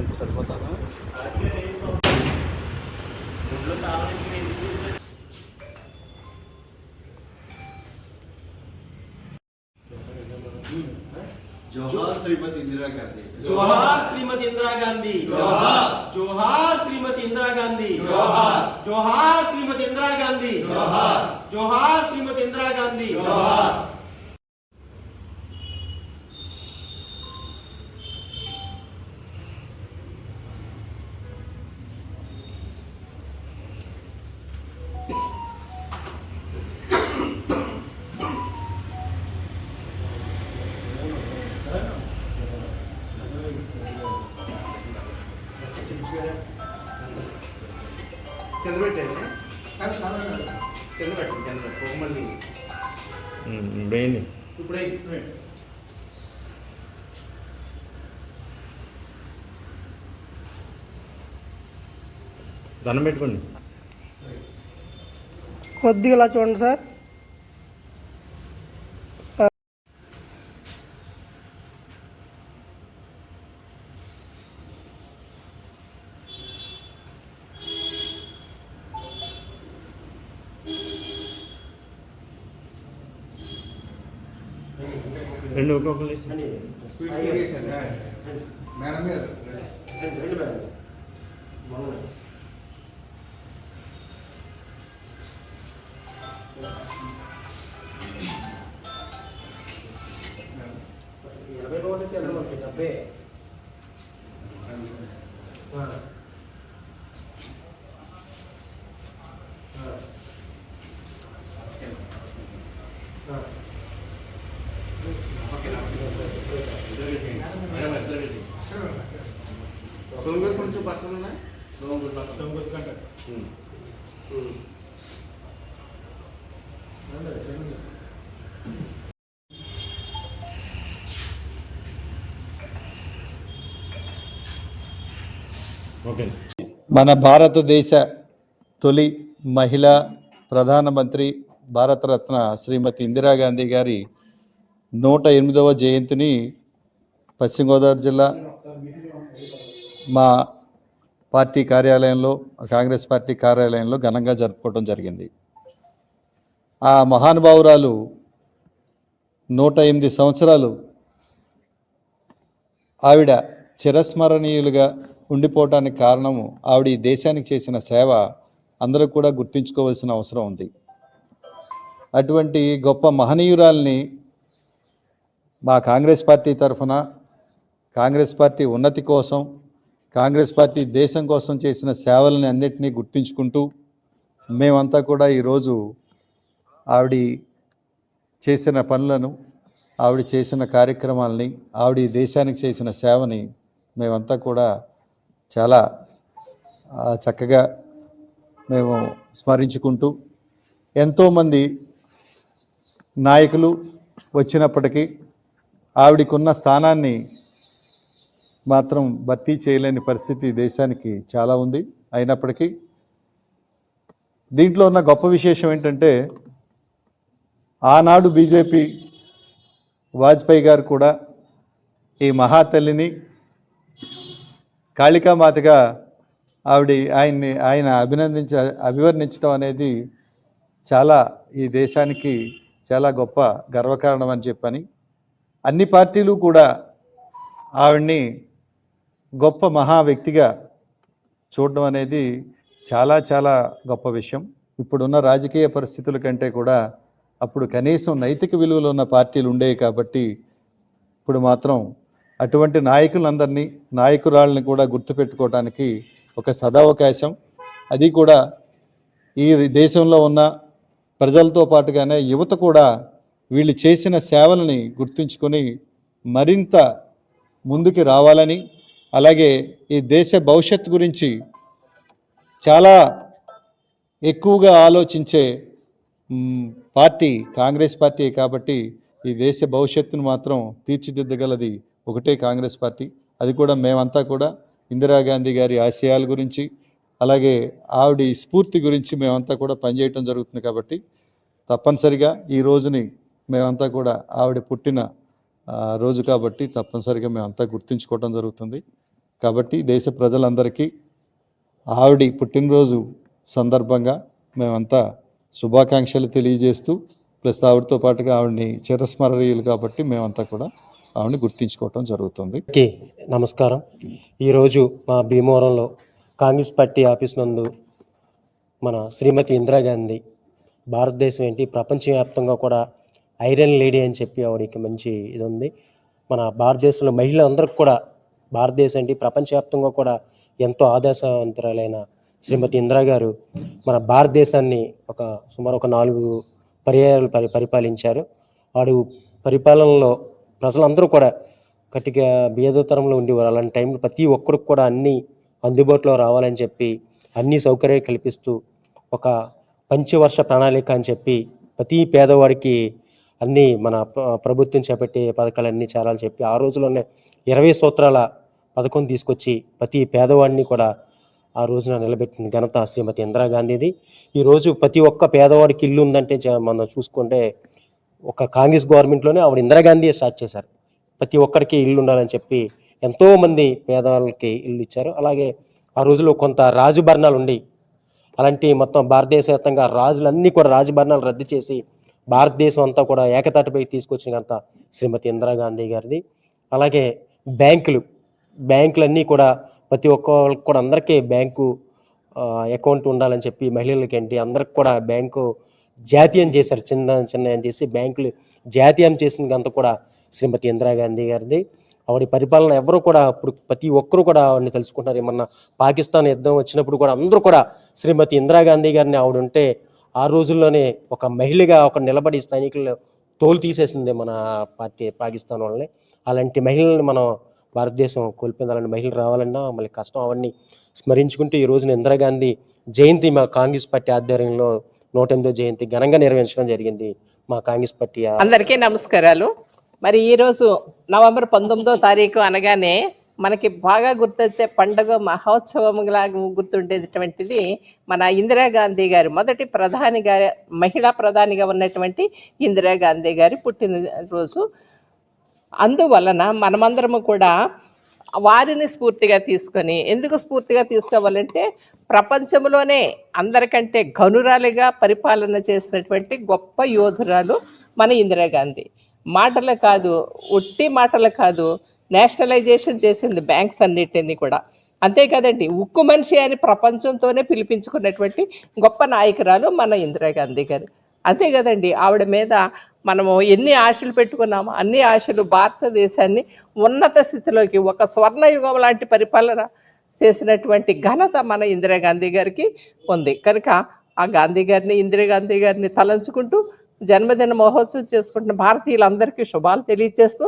ఇంత సరిపోతాను जोहार श्रीमती इंदिरा गांधी जोहार श्रीमती इंदिरा गांधी जोहार जोहार श्रीमती इंदिरा गांधी जोहार जोहार श्रीमती इंदिरा गांधी जोहार जोहार श्रीमती इंदिरा गांधी जोहार కింద పెట్టండి. కాదు. కింద మళ్ళీ ఇప్పుడే దండం పెట్టుకోండి. కొద్దిగా ఇలా చూడండి సార్. రెండు ఒక్కొక్కరు మేడం మన భారతదేశ తొలి మహిళా ప్రధానమంత్రి భారతరత్న శ్రీమతి ఇందిరాగాంధీ గారి నూట ఎనిమిదవ జయంతిని పశ్చిమ గోదావరి జిల్లా మా పార్టీ కార్యాలయంలో కాంగ్రెస్ పార్టీ కార్యాలయంలో ఘనంగా జరుపుకోవడం జరిగింది. ఆ మహానుభావురాలు నూట ఎనిమిది సంవత్సరాలు ఆవిడ చిరస్మరణీయులుగా ఉండిపోవటానికి కారణము ఆవిడ ఈ దేశానికి చేసిన సేవ అందరూ కూడా గుర్తించుకోవాల్సిన అవసరం ఉంది. అటువంటి గొప్ప మహనీయురాల్ని మా కాంగ్రెస్ పార్టీ తరఫున కాంగ్రెస్ పార్టీ ఉన్నతి కోసం కాంగ్రెస్ పార్టీ దేశం కోసం చేసిన సేవలని అన్నిటినీ గుర్తించుకుంటూ మేమంతా కూడా ఈరోజు ఆవిడ చేసిన పనులను ఆవిడ చేసిన కార్యక్రమాలని ఆవిడ ఈ దేశానికి చేసిన సేవని మేమంతా కూడా చాలా చక్కగా మేము స్మరించుకుంటూ ఎంతోమంది నాయకులు వచ్చినప్పటికీ ఆవిడకున్న స్థానాన్ని మాత్రం భర్తీ చేయలేని పరిస్థితి దేశానికి చాలా ఉంది. అయినప్పటికీ దీంట్లో ఉన్న గొప్ప విశేషం ఏంటంటే ఆనాడు బీజేపీ వాజ్పేయి గారు కూడా ఈ మహాతల్లిని కాళికామాతగా ఆవిడ ఆయన్ని ఆయన అభినందించ అభివర్ణించడం అనేది చాలా ఈ దేశానికి చాలా గొప్ప గర్వకారణం అని చెప్పని అన్ని పార్టీలు కూడా ఆవిడ్ని గొప్ప మహా వ్యక్తిగా చూడడం అనేది చాలా చాలా గొప్ప విషయం. ఇప్పుడున్న రాజకీయ పరిస్థితుల కంటే కూడా అప్పుడు కనీసం నైతిక విలువలు ఉన్న పార్టీలు ఉండేవి కాబట్టి ఇప్పుడు మాత్రం అటువంటి నాయకులందరినీ నాయకురాళ్ళని కూడా గుర్తుపెట్టుకోవడానికి ఒక సదావకాశం. అది కూడా ఈ దేశంలో ఉన్న ప్రజలతో పాటుగానే యువత కూడా వీళ్ళు చేసిన సేవలని గుర్తుంచుకొని మరింత ముందుకు రావాలని అలాగే ఈ దేశ భవిష్యత్తు గురించి చాలా ఎక్కువగా ఆలోచించే పార్టీ కాంగ్రెస్ పార్టీ కాబట్టి ఈ దేశ భవిష్యత్తును మాత్రం తీర్చిదిద్దగలది ఒకటే కాంగ్రెస్ పార్టీ. అది కూడా మేమంతా కూడా ఇందిరాగాంధీ గారి ఆశయాల గురించి అలాగే ఆవిడ స్ఫూర్తి గురించి మేమంతా కూడా పనిచేయటం జరుగుతుంది కాబట్టి తప్పనిసరిగా ఈ రోజుని మేమంతా కూడా ఆవిడ పుట్టిన రోజు కాబట్టి తప్పనిసరిగా మేమంతా గుర్తుంచుకోవటం జరుగుతుంది. కాబట్టి దేశ ప్రజలందరికీ ఆవిడి పుట్టినరోజు సందర్భంగా మేమంతా శుభాకాంక్షలు తెలియజేస్తూ ప్లస్ ఆవిడతో పాటుగా ఆవిడని చిరస్మరణీయులు కాబట్టి మేమంతా కూడా ఆవిడని గుర్తించుకోవటం జరుగుతుంది. కే నమస్కారం. ఈరోజు మా భీమవరంలో కాంగ్రెస్ పార్టీ ఆఫీస్ నందు మన శ్రీమతి ఇందిరాగాంధీ భారతదేశం ఏంటి ప్రపంచవ్యాప్తంగా కూడా ఐరన్ లేడీ అని చెప్పి ఆవిడకి మంచి ఇది ఉంది. మన భారతదేశంలో మహిళలందరికీ కూడా భారతదేశం అండి ప్రపంచవ్యాప్తంగా కూడా ఎంతో ఆదర్శవంతురాలైన శ్రీమతి ఇందిరా గారు మన భారతదేశాన్ని ఒక సుమారు ఒక నాలుగు పర్యాయాలు పరి పరిపాలించారు. వాడు పరిపాలనలో ప్రజలందరూ కూడా గట్టిగా భేదతరంలో ఉండేవారు. అలాంటి టైంలో ప్రతి ఒక్కరికి కూడా అన్నీ అందుబాటులో రావాలని చెప్పి అన్ని సౌకర్యాలు కల్పిస్తూ ఒక పంచవర్ష ప్రణాళిక అని చెప్పి ప్రతి పేదవాడికి అన్నీ మన ప్రభుత్వం చేపట్టే పథకాలన్నీ చాలా చెప్పి ఆ రోజుల్లోనే ఇరవై సూత్రాల పథకం తీసుకొచ్చి ప్రతి పేదవాడిని కూడా ఆ రోజున నిలబెట్టిన ఘనత శ్రీమతి ఇందిరాగాంధీది ఈరోజు ప్రతి ఒక్క పేదవాడికి ఇల్లు ఉందంటే మనం చూసుకుంటే ఒక కాంగ్రెస్ గవర్నమెంట్లోనే ఆవిడ ఇందిరాగాంధీ స్టార్ట్ చేశారు. ప్రతి ఒక్కరికి ఇల్లు ఉండాలని చెప్పి ఎంతోమంది పేదవాళ్ళకి ఇల్లు ఇచ్చారు. అలాగే ఆ రోజుల్లో కొంత రాజుభరణాలు ఉండి అలాంటి మొత్తం భారతదేశ వ్యాప్తంగా రాజులన్నీ కూడా రాజభరణాలు రద్దు చేసి భారతదేశం అంతా కూడా ఏకతాటిపై తీసుకొచ్చిన అంత శ్రీమతి ఇందిరాగాంధీ గారిది. అలాగే బ్యాంకులు బ్యాంకులన్నీ కూడా ప్రతి ఒక్కరికి కూడా అందరికీ బ్యాంకు అకౌంట్ ఉండాలని చెప్పి మహిళలకి ఏంటి అందరికి కూడా బ్యాంకు జాతీయం చేశారు. చిన్న చిన్న అని చేసి బ్యాంకులు జాతీయం చేసింది కూడా శ్రీమతి ఇందిరాగాంధీ గారిది. ఆవిడ పరిపాలన ఎవరు కూడా ఇప్పుడు ప్రతి ఒక్కరు కూడా ఆవిడని తెలుసుకుంటారు ఏమన్నా పాకిస్తాన్ యుద్ధం వచ్చినప్పుడు కూడా అందరూ కూడా శ్రీమతి ఇందిరాగాంధీ గారిని ఆవిడ ఉంటే ఆ రోజుల్లోనే ఒక మహిళగా ఒక నిలబడి స్థానికులు తోలు తీసేసింది మన పార్టీ పాకిస్తాన్ వాళ్ళని. అలాంటి మహిళల్ని మనం భారతదేశం కోల్పోయింది అలాంటి మహిళలు రావాలన్నా మళ్ళీ కష్టం అవన్నీ స్మరించుకుంటూ ఈ రోజున ఇందిరాగాంధీ జయంతి మా కాంగ్రెస్ పార్టీ ఆధ్వర్యంలో నూట ఎనిమిదో జయంతి ఘనంగా నిర్వహించడం జరిగింది మా కాంగ్రెస్ పార్టీ అందరికీ నమస్కారాలు. మరి ఈరోజు నవంబర్ పంతొమ్మిదో తారీఖు అనగానే మనకి బాగా గుర్తొచ్చే పండుగ మహోత్సవంలా గుర్తుండేటువంటిది మన ఇందిరాగాంధీ గారి మొదటి ప్రధాని గారి మహిళా ప్రధానిగా ఉన్నటువంటి ఇందిరాగాంధీ గారి పుట్టినరోజు. అందువలన మనమందరము కూడా వారిని స్ఫూర్తిగా తీసుకొని ఎందుకు స్ఫూర్తిగా తీసుకోవాలంటే ప్రపంచంలోనే అందరికంటే ఘనురాలిగా పరిపాలన చేసినటువంటి గొప్ప యోధురాలు మన ఇందిరాగాంధీ మాటలు కాదు ఒట్టి మాటలు కాదు నేషనలైజేషన్ చేసింది బ్యాంక్స్ అన్నిటిని కూడా. అంతే కదండి ఉక్కు మనిషి అని ప్రపంచంతోనే పిలిపించుకున్నటువంటి గొప్ప నాయకురాలు మన ఇందిరాగాంధీ గారు. అంతే కదండి ఆవిడ మీద మనము ఎన్ని ఆశలు పెట్టుకున్నామో అన్ని ఆశలు భారతదేశాన్ని ఉన్నత స్థితిలోకి ఒక స్వర్ణయుగం లాంటి పరిపాలన చేసినటువంటి ఘనత మన ఇందిరాగాంధీ గారికి ఉంది. కనుక ఆ గాంధీ గారిని ఇందిరాగాంధీ గారిని తలంచుకుంటూ జన్మదిన మహోత్సవం చేసుకుంటున్న భారతీయులందరికీ శుభాలు తెలియజేస్తూ